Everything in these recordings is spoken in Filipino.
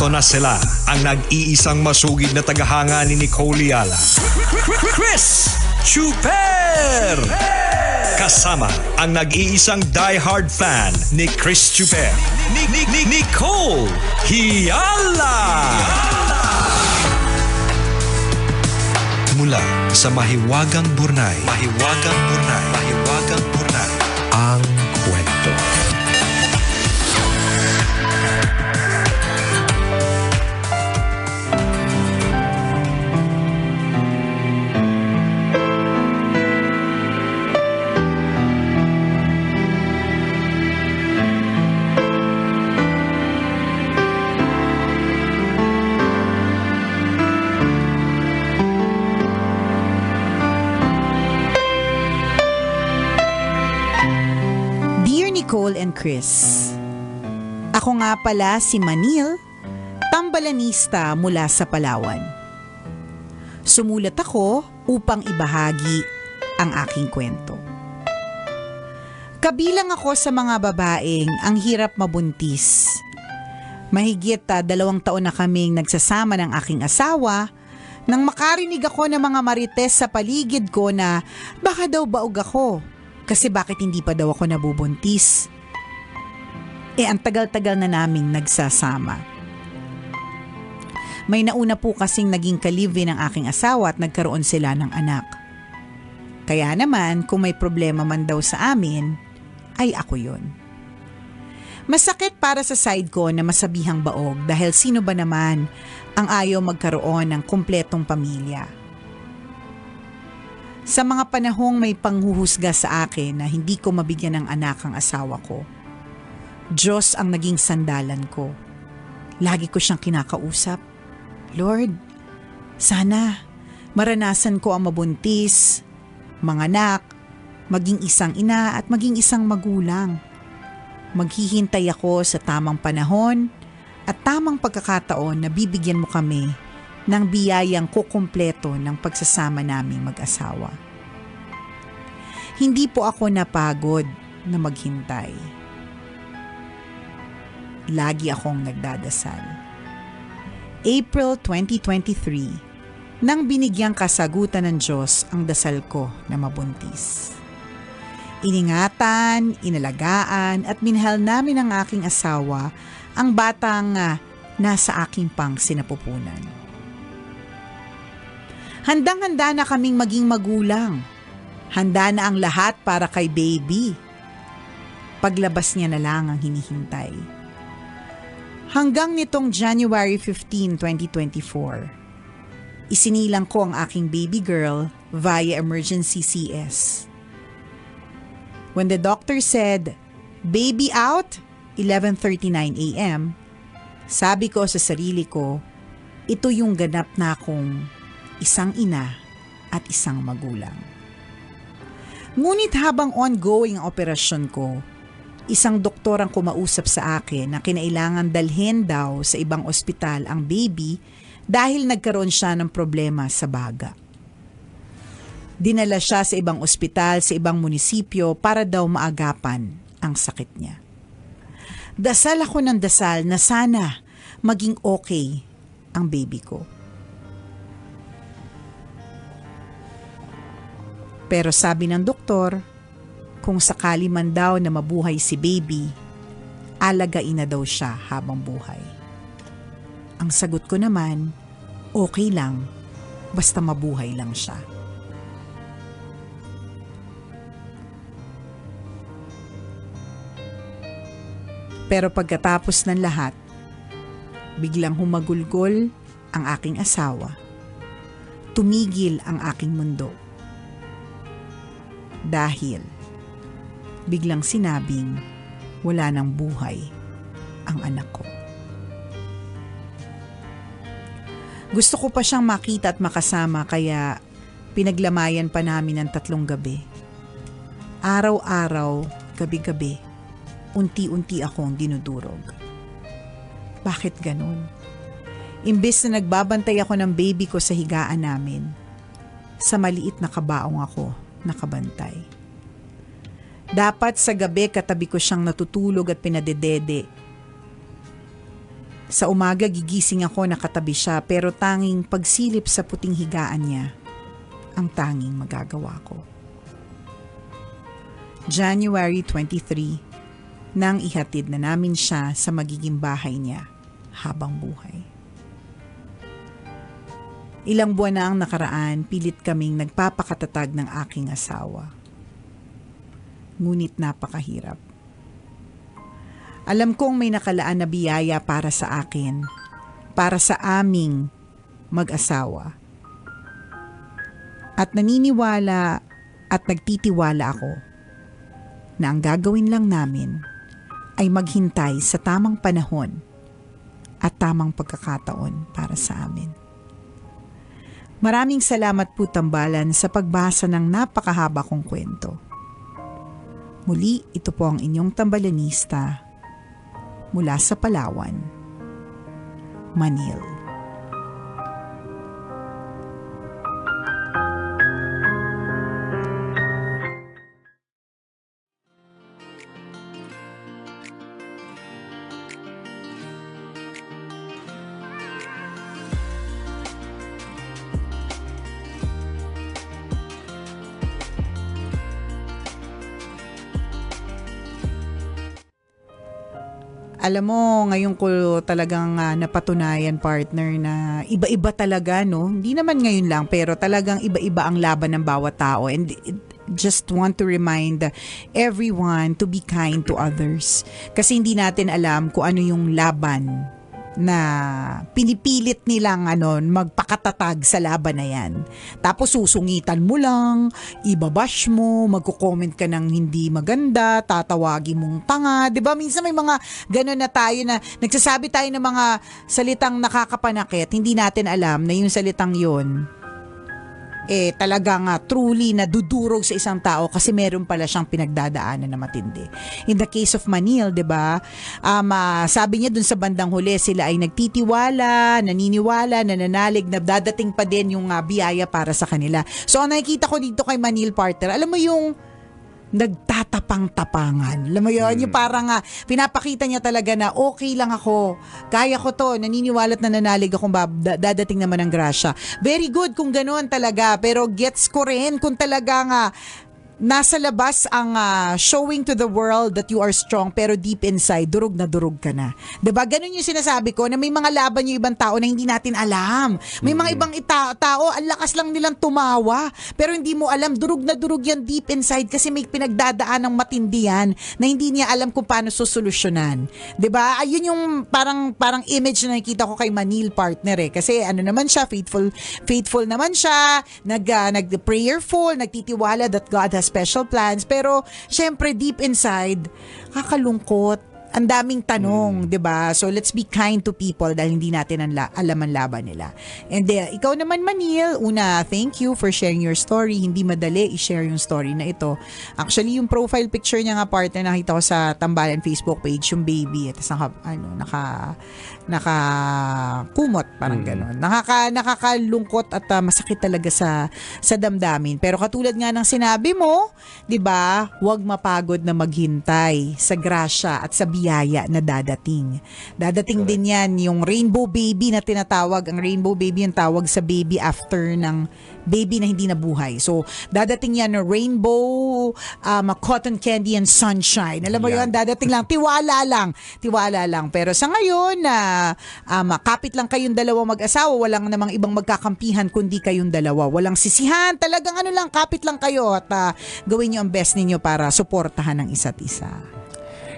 Eto na sila, ang nag-iisang masugid na tagahanga ni Nicole Yala. Chris Chuper! Kasama ang nag-iisang die-hard fan ni Chris Chuper. Ni, ni, ni, Nicole Hiala! Mula sa Mahiwagang Burnay. Mahiwagang Burnay. Mahiwagang Chris, Ako nga pala si Manil, tambalanista mula sa Palawan. Sumulat ako upang ibahagi ang aking kwento. Kabilang ako sa mga babaeng ang hirap mabuntis. Mahigit ah, dalawang taon na kaming nagsasama ng aking asawa nang makarinig ako ng mga marites sa paligid ko na baka daw baog ako kasi bakit hindi pa daw ako nabubuntis? Eh ang tagal-tagal na naming nagsasama. May nauna po kasing naging kalivin ng aking asawa at nagkaroon sila ng anak. Kaya naman kung may problema man daw sa amin, ay ako yon. Masakit para sa side ko na masabihang baog dahil sino ba naman ang ayaw magkaroon ng kumpletong pamilya. Sa mga panahong may panghuhusga sa akin na hindi ko mabigyan ng anak ang asawa ko, Diyos ang naging sandalan ko. Lagi ko siyang kinakausap. Lord, sana maranasan ko ang mabuntis, manganak, maging isang ina at maging isang magulang. Maghihintay ako sa tamang panahon at tamang pagkakataon na bibigyan mo kami ng biyayang kukumpleto ng pagsasama naming mag-asawa. Hindi po ako napagod na maghintay. Lagi akong nagdadasal. April 2023, nang binigyang kasagutan ng Diyos ang dasal ko na mabuntis. Iningatan, inalagaan at minahal namin ng aking asawa ang batang ah, nasa aking pang sinapupunan. Handang-handa na kaming maging magulang. Handa na ang lahat para kay baby. Paglabas niya na lang ang hinihintay. Hanggang nitong January 15, 2024, isinilang ko ang aking baby girl via emergency CS. When the doctor said, baby out, 11.39 a.m., sabi ko sa sarili ko, ito yung ganap na akong isang ina at isang magulang. Ngunit habang ongoing ang operasyon ko, isang doktor ang kumausap sa akin na kinailangan dalhin daw sa ibang ospital ang baby dahil nagkaroon siya ng problema sa baga. Dinala siya sa ibang ospital sa ibang munisipyo para daw maagapan ang sakit niya. Dasal ako ng dasal na sana maging okay ang baby ko. Pero sabi ng doktor, kung sakali man daw na mabuhay si baby, alagain na daw siya habang buhay. Ang sagot ko naman, okay lang, basta mabuhay lang siya. Pero pagkatapos ng lahat, biglang humagulgol ang aking asawa. Tumigil ang aking mundo. Dahil biglang sinabing wala nang buhay ang anak ko. Gusto ko pa siyang makita at makasama kaya pinaglamayan pa namin ng tatlong gabi. Araw-araw, gabi-gabi, unti-unti akong dinudurog. Bakit ganun? Imbes na nagbabantay ako ng baby ko sa higaan namin, sa maliit na kabaong ako nakabantay. Dapat sa gabi katabi ko siyang natutulog at pinadedede. Sa umaga gigising ako nakatabi siya pero tanging pagsilip sa puting higaan niya ang tanging magagawa ko. January 23, nang ihatid na namin siya sa magiging bahay niya habang buhay. Ilang buwan na ang nakaraan, pilit kaming nagpapakatatag ng aking asawa. Ngunit napakahirap. Alam kong may nakalaan na biyaya para sa akin, para sa aming mag-asawa. At naniniwala at nagtitiwala ako na ang gagawin lang namin ay maghintay sa tamang panahon at tamang pagkakataon para sa amin. Maraming salamat po tambalan sa pagbasa ng napakahaba kong kwento. Muli, ito po ang inyong tambalanista mula sa Palawan, Manil. Alam mo, ngayon ko talagang ah, napatunayan partner na iba-iba talaga no. Hindi naman ngayon lang pero talagang iba-iba ang laban ng bawat tao and just want to remind everyone to be kind to others. Kasi hindi natin alam kung ano yung laban na pinipilit nilang ano magpakatatag sa laban na yan. Tapos susungitan mo lang, ibabash mo, magko-comment ka ng hindi maganda, tatawagin mong tanga, ba? Minsan may mga ganun na tayo na nagsasabi tayo ng mga salitang nakakapanakit, hindi natin alam na yung salitang 'yon eh talagang uh, truly na dudurog sa isang tao kasi meron pala siyang pinagdadaanan na matindi. In the case of Manil, 'di ba? Um, ah, sabi niya dun sa bandang huli sila ay nagtitiwala, naniniwala, nananalig na dadating pa din yung ah, biyaya para sa kanila. So ang nakikita ko dito kay Manil Partner, alam mo yung nagtatapang-tapangan. Alam mo yun? Yung parang nga, pinapakita niya talaga na okay lang ako. Kaya ko to. Naniniwala at nananalig akong bab- da- dadating naman ang grasya. Very good kung ganoon talaga. Pero gets ko rin kung talaga nga nasa labas ang ah, showing to the world that you are strong pero deep inside durog na durog ka na. 'Di ba? Ganun yung sinasabi ko na may mga laban yung ibang tao na hindi natin alam. May mga ibang ita- tao ang lakas lang nilang tumawa pero hindi mo alam durog na durog yan deep inside kasi may pinagdadaan ng matindi yan na hindi niya alam kung paano susolusyonan. 'Di ba? Ayun yung parang parang image na nakita ko kay Manil partner eh kasi ano naman siya faithful faithful naman siya nag ah, nag prayerful nagtitiwala that God has special plans pero syempre deep inside kakalungkot ang daming tanong, 'di ba? So let's be kind to people dahil hindi natin ang la- alam ang laban nila. And uh, ikaw naman Manil, una, thank you for sharing your story. Hindi madali i-share yung story na ito. Actually, yung profile picture niya nga partner nakita ko sa Tambalan Facebook page, yung baby. At naka ano, naka naka kumot parang gano'n. Nakaka nakakalungkot at uh, masakit talaga sa sa damdamin. Pero katulad nga ng sinabi mo, 'di ba? Huwag mapagod na maghintay sa grasya at sa biyaya na dadating. Dadating din 'yan yung rainbow baby na tinatawag. Ang rainbow baby yung tawag sa baby after ng baby na hindi nabuhay. So, dadating yan na rainbow, um, cotton candy and sunshine. Alam mo Yan. yun, dadating lang. Tiwala lang. Tiwala lang. Pero sa ngayon, na um, kapit lang kayong dalawa mag-asawa, walang namang ibang magkakampihan kundi kayong dalawa. Walang sisihan. Talagang ano lang, kapit lang kayo at ah, gawin nyo ang best ninyo para suportahan ng isa't isa.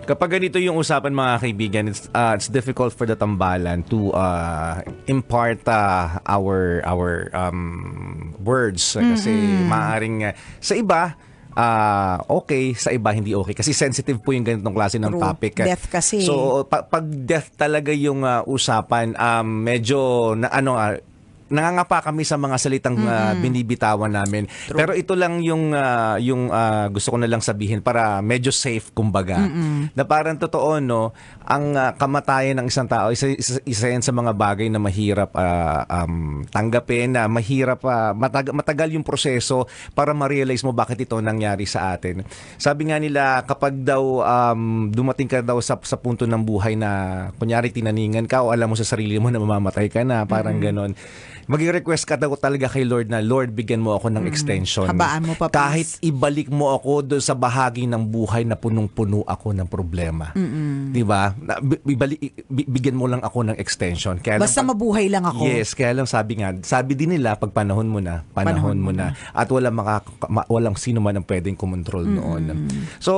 Kapag ganito yung usapan mga kaibigan, it's, uh, it's difficult for the tambalan to uh, impart uh, our our um, words kasi maaring uh, sa iba uh, okay, sa iba hindi okay kasi sensitive po yung ganitong klase ng True. topic. Death kasi. So pa- pag death talaga yung uh, usapan, um, medyo na ano uh, nangangapa kami sa mga salitang ah, binibitawan namin. Pero ito lang yung ah, yung ah, gusto ko na lang sabihin para medyo safe kumbaga. Na parang totoo no, ang ah, kamatayan ng isang tao isa, isa, isa yan sa mga bagay na mahirap ah, um, tanggapin, na mahirap ah, matag- matagal yung proseso para ma-realize mo bakit ito nangyari sa atin. Sabi nga nila kapag daw um, dumating ka daw sa, sa punto ng buhay na kunyari tinaningan ka o alam mo sa sarili mo na mamamatay ka na, parang ganon. Mag-request ka daw talaga kay Lord na, Lord, bigyan mo ako ng extension. Habaan mo pa, please. Kahit ibalik mo ako doon sa bahagi ng buhay na punong-puno ako ng problema. 'Di ba? Na- bi- ibalik bi- bigyan mo lang ako ng extension. Kaya lang Basta pag- mabuhay lang ako. Yes, kaya lang sabi nga, sabi din nila pag panahon mo na, panahon, Panahon mo mo na. At walang maka, ma- walang sino man ang pwedeng kumontrol noon. So,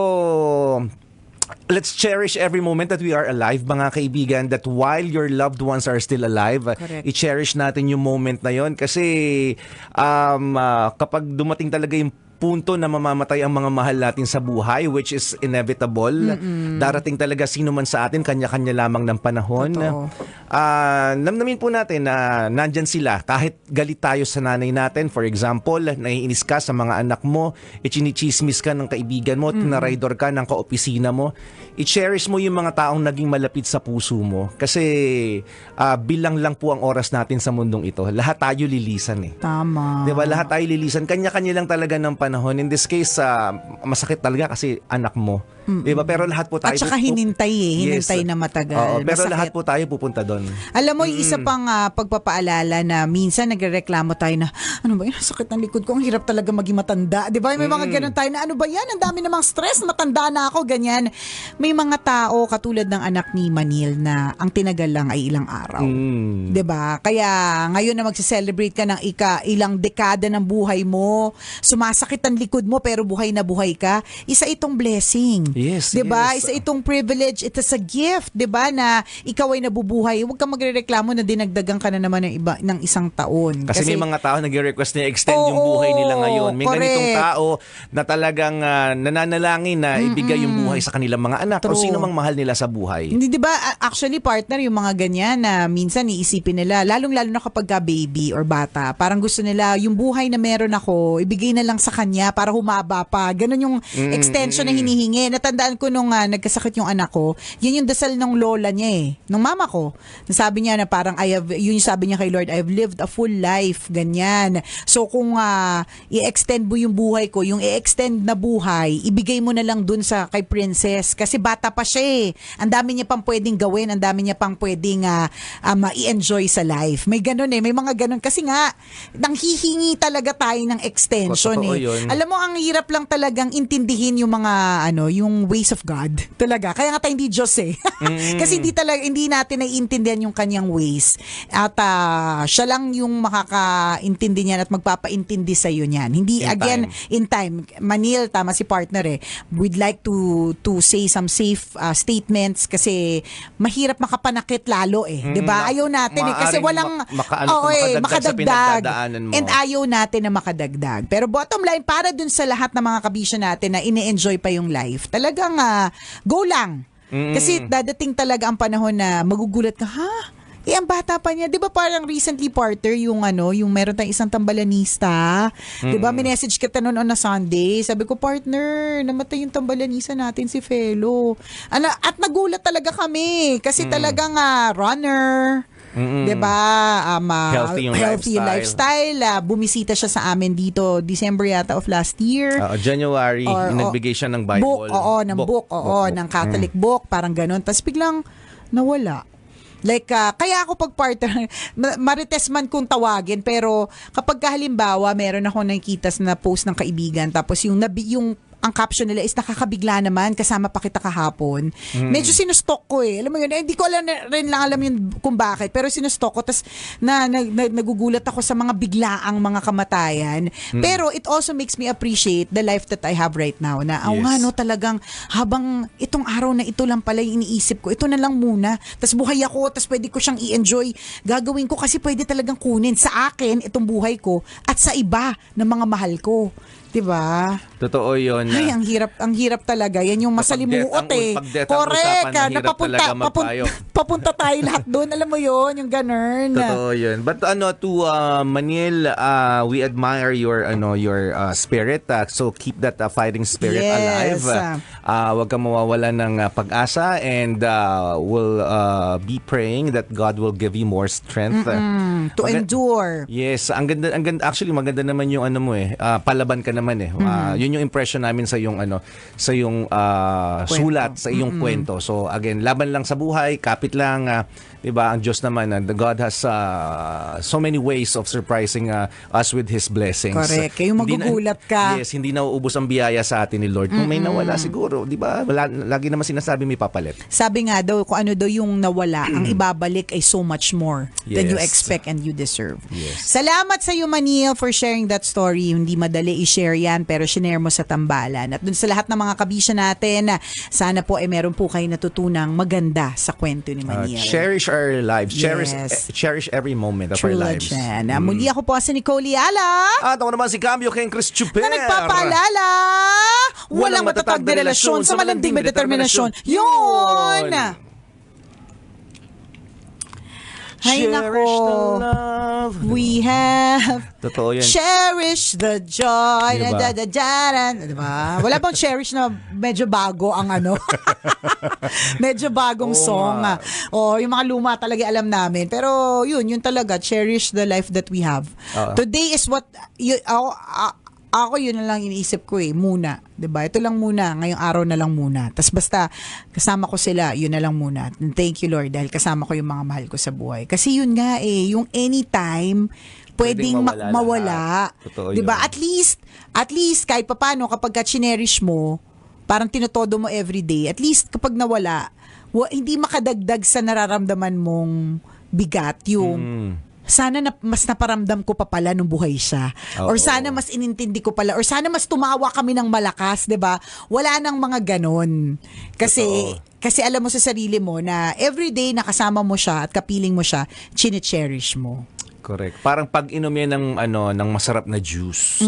let's cherish every moment that we are alive, mga kaibigan, that while your loved ones are still alive, Correct. i-cherish natin yung moment na yon kasi um, ah, kapag dumating talaga yung punto na mamamatay ang mga mahal natin sa buhay which is inevitable darating talaga sino man sa atin kanya-kanya lamang ng panahon. Ah, namnamin po natin na nandyan sila kahit galit tayo sa nanay natin for example naiinis ka sa mga anak mo ichinichismis ka ng kaibigan mo tinaraydor ka ng kaopisina mo i-cherish mo yung mga taong naging malapit sa puso mo kasi ah, bilang lang po ang oras natin sa mundong ito lahat tayo lilisan eh Tama. 'Di ba? Lahat tayo lilisan. Kanya-kanya lang talaga ng panahon. In this case, ah, masakit talaga kasi anak mo. 'Di ba? Pero lahat po tayo At saka hinintay eh. Yes. Hinintay na matagal. Oo, pero Masakit. lahat po tayo pupunta doon. Alam mo, yung isa pang ah, pagpapaalala na minsan nagrereklamo tayo na, ano ba yan, sakit ng likod ko, ang hirap talaga maging matanda. Di ba? May mga ganun tayo na, ano ba yan, ang dami namang stress, matanda na ako, ganyan. May mga tao, katulad ng anak ni Manil, na ang tinagal lang ay ilang araw. Mm. 'Di ba? Kaya ngayon na magse-celebrate ka ng ika ilang dekada ng buhay mo, sumasakit ang likod mo pero buhay na buhay ka, isa itong blessing. Yes, 'Di ba? yes. Isa itong privilege, it is a gift, 'di ba, na ikaw ay nabubuhay. Huwag kang magrereklamo na dinagdagan ka na naman ng iba ng isang taon. Kasi, may mga tao nagre-request na extend yung Oo, buhay nila ngayon. May ganitong correct. tao na talagang ah, nananalangin na ibigay yung buhay sa kanilang mga anak o True. sino mang mahal nila sa buhay. Hindi 'di ba actually partner yung mga ganyan na minsan iisipin nila lalong-lalo na kapag ka baby or bata, parang gusto nila yung buhay na meron ako, ibigay na lang sa kanya para humaba pa. Ganun yung extension na hinihingi. Natandaan ko nung ah, nagkasakit yung anak ko, yun yung dasal ng lola niya eh, ng mama ko. Sabi niya na parang I have yun yung sabi niya kay Lord, I have lived a full life, ganyan. So kung ah, i-extend mo yung buhay ko, yung i-extend na buhay, ibigay mo na lang dun sa kay princess kasi bata pa siya eh. Ang dami niya pang pwedeng gawin, ang dami niya pang pwedeng ah, ah, ma-enjoy sa life. May ganun eh, may mga ganun kasi nga nanghihingi talaga tayo ng extension Totoo eh. yun. Alam mo ang hirap lang talagang intindihin yung mga ano, yung ways of God. Talaga. Kaya nga tayo hindi Diyos eh. kasi hindi talaga hindi natin naiintindihan yung kanyang ways. At ah, siya lang yung makakaintindi niyan at magpapaintindi sa iyo niyan. Hindi In again time. in time. Manil tama si partner eh. We'd like to to say some safe ah, statements kasi mahirap makapanakit lalo eh. ba? Mm, Ayaw natin eh kasi walang mak- makaano Oo, ka, eh, makadagdag. And ayaw natin na makadagdag. Pero bottom line, para dun sa lahat ng mga kabisyo natin na ini-enjoy pa yung life, talagang ah, go lang. Kasi dadating talaga ang panahon na magugulat ka, ha? Eh, ang bata pa niya. Di ba parang recently, Parter, yung ano, yung meron tayong isang tambalanista. Di ba, minessage kita noon on a Sunday. Sabi ko, partner, namatay yung tambalanista natin si Felo. Ano, at nagulat talaga kami. Kasi talagang ah, runner. Mm-mm. 'Di ba? Um, ah, Healthy yung healthy lifestyle. lifestyle. Ah, bumisita siya sa amin dito December yata of last year. Ah, January, Or- nagbigay siya ng Bible. Book, oo, ng book, oo, ng Catholic book, parang ganun. Tapos biglang nawala. Like, ah, kaya ako pag partner, ma- marites man kung tawagin, pero kapag ka halimbawa, meron ako nakikita na post ng kaibigan, tapos yung, nabi, yung ang caption nila is nakakabigla naman kasama pa kita kahapon. Medyo sinustok ko eh. Alam mo yun, eh, hindi ko alam rin lang alam yun kung bakit. Pero sinustok ko. Tapos na, na, na- nagugulat ako sa mga biglaang mga kamatayan. Pero it also makes me appreciate the life that I have right now. Na, oh Yes. nga no, talagang habang itong araw na ito lang pala yung iniisip ko, ito na lang muna. Tapos buhay ako, tapos pwede ko siyang i-enjoy. Gagawin ko kasi pwede talagang kunin sa akin itong buhay ko at sa iba na mga mahal ko. 'Di ba? Totoo yun. Ay, ang hirap, ang hirap talaga. Yan yung masalimuot eh. Correct. usapan, ah, talaga magpayo. papunta tayo lahat doon. Alam mo yon yung ganun. Totoo yun. But ano to uh, Manil, uh, we admire your ano your uh, spirit. uh, so keep that uh, fighting spirit Yes. alive. Uh, uh, wag kang mawawala ng uh, pag-asa and uh, we'll uh, be praying that God will give you more strength. Uh, To Maga- endure. Yes, ang ganda, ang ganda actually maganda naman yung ano mo eh. ah, palaban ka naman eh. Ah, yun yung impression namin sa yung ano, sa yung Kwento. sulat, sa iyong kwento. So again, laban lang sa buhay, kapit lang, ah, 'di ba? Ang Diyos naman, the God has ah, so many ways of surprising ah, us with his blessings. Correct. Na- magugulat ka. Yes, hindi nauubos ang biyaya sa atin ni Lord. Kung may nawala siguro, 'di ba? Lagi naman sinasabi may papalit. Sabi nga daw, kung ano daw yung nawala, ang ibabalik ay so much more than you Yes. expect and you deserve. Yes. Salamat sa iyo, Manil, for sharing that story. Hindi madali i-share yan, pero shinare mo sa tambalan. At dun sa lahat ng mga kabisya natin, sana po ay meron po kayo natutunang maganda sa kwento ni Uh, Manil. cherish our lives. Cherish Yes. eh, cherish every moment of True our lives. legend. Ah, Muli ako po si Nicole Yala. At ako naman si Cambio King Chris Chuper. na nagpapaalala, walang matatag na relasyon sa malanding may determinasyon. Yun! Hay Cherish nako. the love. We have Totoo yan. cherish the joy. Diba? Da, da, da, da, diba? Wala bang cherish na medyo bago ang ano? medyo bagong Oo song. nga. Oh, yung mga luma talaga alam namin. Pero yun, yun talaga. Cherish the life that we have. Oo. Today is what, yun, ako, a- ako yun na lang iniisip ko eh, muna. 'di ba Ito lang muna, ngayong araw na lang muna. Tapos basta kasama ko sila, yun na lang muna. And thank you Lord dahil kasama ko yung mga mahal ko sa buhay. Kasi yun nga eh, yung anytime, pwedeng Pwedeng ma- mawala mawala. lahat. Totoo 'Di ba. At least, at least kahit papano kapag ka cherish mo, parang tinotodo mo everyday, at least kapag nawala, wa- hindi makadagdag sa nararamdaman mong bigat yung Mm. Sana na, mas naparamdam ko pa pala nung buhay siya. Or Oo. sana mas inintindi ko pala. Or sana mas tumawa kami ng malakas, 'di ba? Wala nang mga ganon. Kasi, Totoo. kasi alam mo sa sarili mo na everyday nakasama mo siya at kapiling mo siya, chine-cherish mo. Correct. Parang pag inom yan ng ano ng masarap na juice,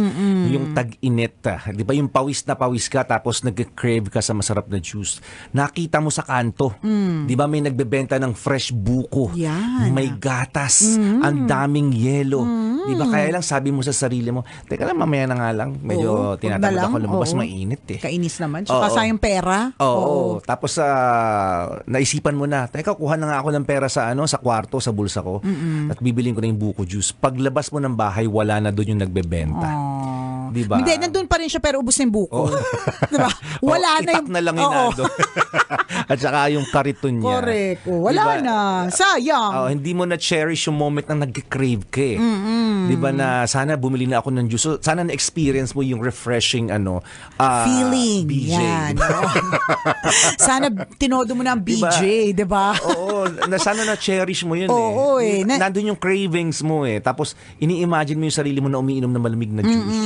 yung tag-init, ah, 'di ba yung pawis na pawis ka tapos nag-crave ka sa masarap na juice. Nakita mo sa kanto, 'di ba may nagbebenta ng fresh buko. Yan. May gatas, ang daming yelo. 'Di ba kaya lang sabi mo sa sarili mo, teka lang mamaya na nga lang, Oo, medyo na tinatamad ako lumabas oo. mainit eh. Kainis naman. Tsaka Oo. sayang pera. Oo. Tapos ah, naisipan mo na, teka, kuha na nga ako ng pera sa ano, sa kwarto, sa bulsa ko. At bibilin ko na yung buko juice. Paglabas mo ng bahay, wala na doon yung nagbebenta. Oh. Di ba? Hindi, nandun pa rin siya pero ubus na yung buko. Di ba? Wala Oh, na yung... na lang yun Oo. nandun. At saka yung kariton niya. Correct. Oh, wala Di ba? na. Sayang. Oh, hindi mo na cherish yung moment na nag-crave ka eh. Di ba na sana bumili na ako ng juice. So, sana na-experience mo yung refreshing ano, ah, Feeling. BJ. Yan. oo. Sana tinodo mo na ang Diba? BJ, di ba? Oo, na sana na-cherish mo yun Oo, eh. eh. Na- Nandun yung cravings mo eh. Tapos, ini-imagine mo yung sarili mo na umiinom ng malamig na juice.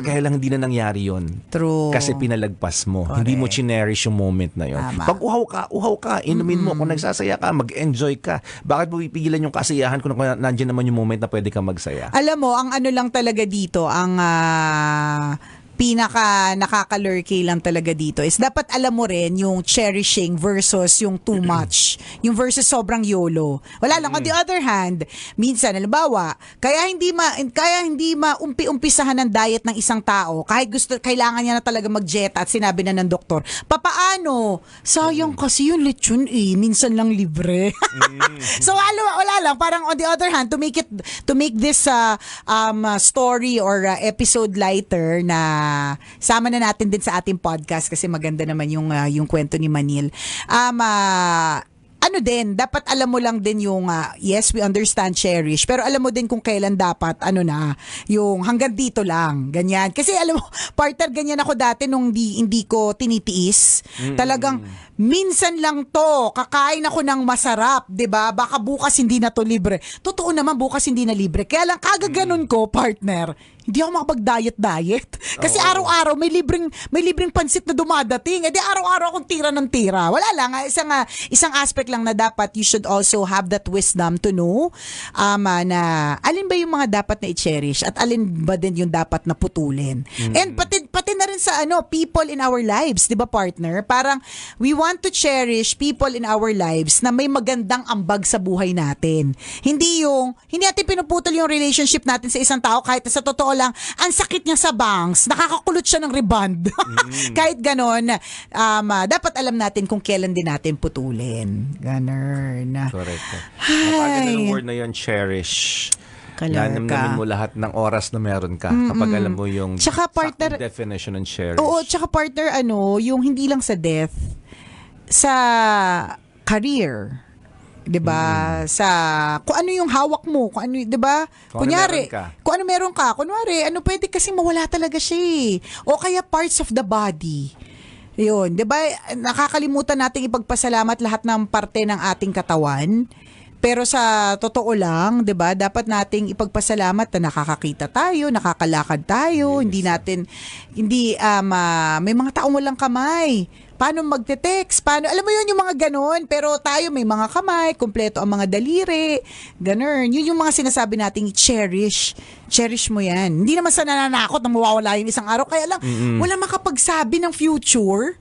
Kaya lang hindi na nangyari yon True. Kasi pinalagpas mo. Hindi mo cherish yung moment na yon. Tama. Pag uhaw ka, uhaw ka, inumin mo. Kung nagsasaya ka, mag-enjoy ka. Bakit mo pipigilan yung kasiyahan kung nandiyan naman yung moment na pwede ka magsaya? Alam mo, ang ano lang talaga dito, ang ah, pinaka nakakalurky lang talaga dito is dapat alam mo rin yung cherishing versus yung too much. yung versus sobrang YOLO. Wala lang. On the other hand, minsan, halimbawa, kaya hindi ma, kaya hindi maumpi-umpisahan ng diet ng isang tao kahit gusto, kailangan niya na talaga mag-jet at sinabi na ng doktor, papaano? Sayang kasi yung lechon eh, minsan lang libre. so wala, wala lang, parang on the other hand, to make it, to make this uh, um, uh, story or uh, episode lighter na sama na natin din sa ating podcast kasi maganda naman yung, uh, yung kwento ni Manil. Um, uh, ano din, dapat alam mo lang din yung, ah, yes, we understand cherish, pero alam mo din kung kailan dapat, ano na, yung hanggang dito lang, ganyan. Kasi alam mo, partner, ganyan ako dati nung di, hindi ko tinitiis. Talagang, minsan lang to, kakain ako ng masarap, 'di ba? Baka bukas hindi na to libre. Totoo naman bukas hindi na libre. Kaya lang kagaganon ko, partner. Hindi ako makapag-diet-diet. Kasi araw-araw may libreng may libreng pansit na dumadating. Eh di araw-araw akong tira ng tira. Wala lang, ah, isang ah, isang aspect lang na dapat you should also have that wisdom to know um, ah, na alin ba yung mga dapat na i-cherish at alin ba din yung dapat na putulin. And pati pati rin sa ano, people in our lives, 'di ba partner? Parang we want to cherish people in our lives na may magandang ambag sa buhay natin. Hindi yung hindi natin pinuputol yung relationship natin sa isang tao kahit sa totoo lang ang sakit niya sa bangs, nakakakulot siya ng rebond. kahit ganon, um, ah, dapat alam natin kung kailan din natin putulin. Ganon. Correct. Napaganda ng word na yun, cherish. Nanamnamin ka. mo lahat ng oras na meron ka kapag alam mo yung Tsaka partner- definition ng cherish. Oo, tsaka partner, ano, yung hindi lang sa death, sa career. 'di ba? Sa kung ano yung hawak mo, kung ano, 'di ba? Ano Kunyari, ka. kung ano meron ka, kunwari, ano pwede kasi mawala talaga siya. eh. O kaya parts of the body. Yun, 'di ba? Nakakalimutan nating ipagpasalamat lahat ng parte ng ating katawan. Pero sa totoo lang, 'di ba, dapat nating ipagpasalamat na nakakakita tayo, nakakalakad tayo, hindi natin hindi um, ah, may mga taong walang kamay. Paano magte-text? Paano? Alam mo yun yung mga ganun. Pero tayo may mga kamay, kumpleto ang mga daliri. Ganun. Yun yung mga sinasabi nating cherish. Cherish mo yan. Hindi naman sa nananakot na mawawala yung isang araw. Kaya lang, wala makapagsabi ng future.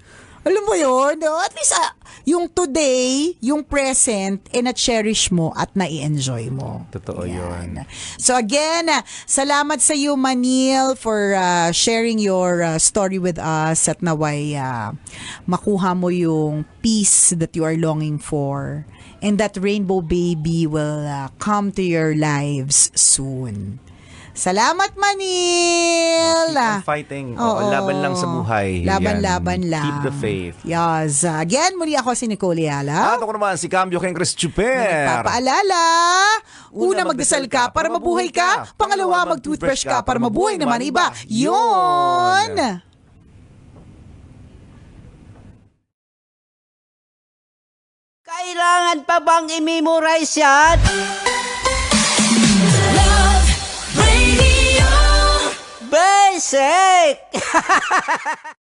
Alam mo yun? no? At least, ah, yung today, yung present, eh na-cherish mo at na-enjoy mo. Totoo yun. So again, ah, salamat sa iyo Manil for ah, sharing your ah, story with us at naway ah, makuha mo yung peace that you are longing for and that rainbow baby will ah, come to your lives soon. Salamat Manil! Keep on fighting. Oo, laban lang sa buhay. Laban-laban Yan. lang. Keep the faith. Yes. Again, muli ako si Nicole Yala. At ako naman si Cambio King Chris na Chuper. nagpapaalala. Una, magdasal ka para mabuhay ka. Pangalawa, mag-toothbrush ka para mabuhay naman iba. Yun! Kailangan pa bang i-memorize yan? Basic!